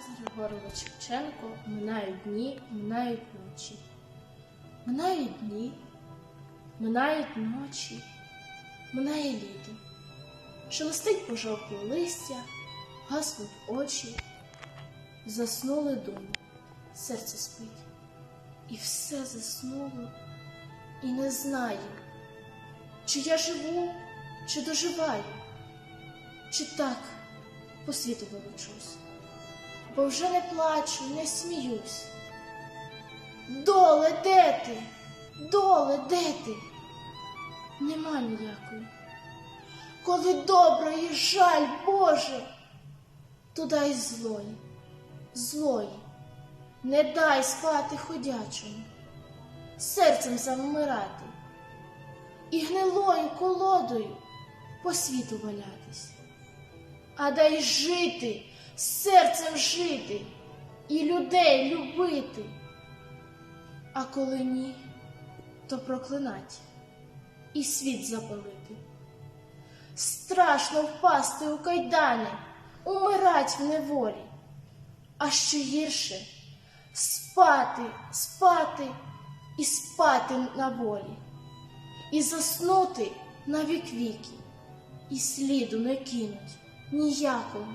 Тарас Григорович Шевченко минають дні, минають ночі. Минають дні, минають ночі, минає літо. Шелестить пожовкле листя, гаснуть очі, заснули думи, серце спить. І все заснуло, і не знаю, чи я живу, чи доживаю, чи так по світу волочусь бо вже не плачу, не сміюсь. Доле, де ти? Доле, де ти? Нема ніякої. Коли доброї жаль, Боже, то дай злої, злої, не дай спати ходячому, серцем завмирати і гнилою колодою по світу валятись а дай жити, серцем жити і людей любити. А коли ні, то проклинать і світ запалити. Страшно впасти у кайдани, умирать в неволі, а ще гірше спати, спати і спати на волі, і заснути на вік віки, і сліду не кинуть ніякого.